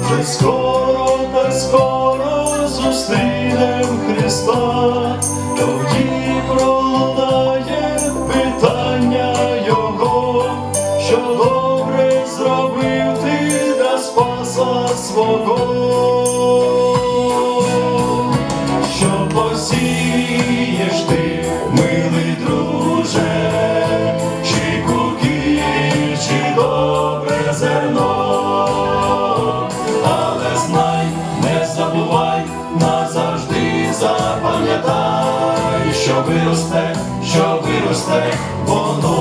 вже скоро, так скоро зустрінем Христа, тоді пролунає питання Його, що добре зробив ти для спаса свого, виросте, що виросте воно.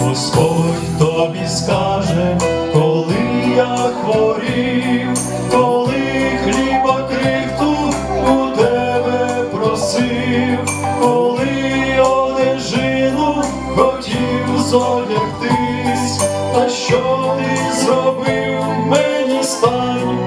Господь тобі скаже, коли я хворів, коли хліба крихту у тебе просив, коли одежину хотів зодягтись, та що ти зробив, мені стань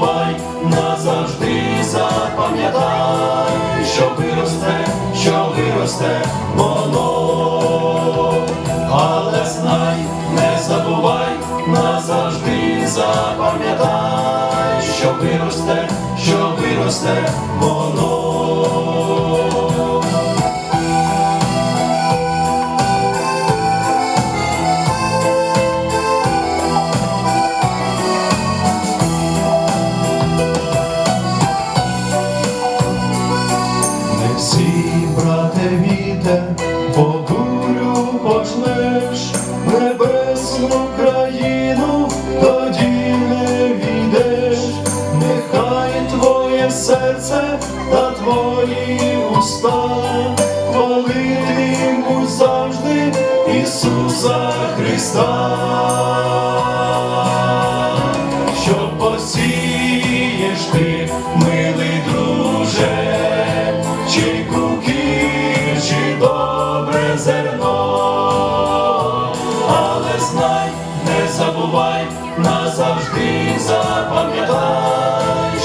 забувай, назавжди запам'ятай, що виросте, що виросте воно, але знай, не забувай, назавжди запам'ятай, що виросте, що виросте воно. Віте, водурю пожнеш, в небесну країну тоді не війдеш, нехай твоє серце та твої уста хвалитимуть завжди Ісуса Христа,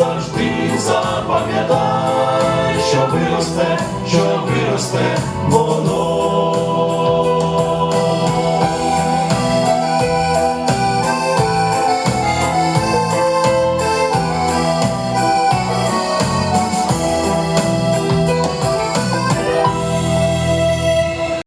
назавжди запам'ятай,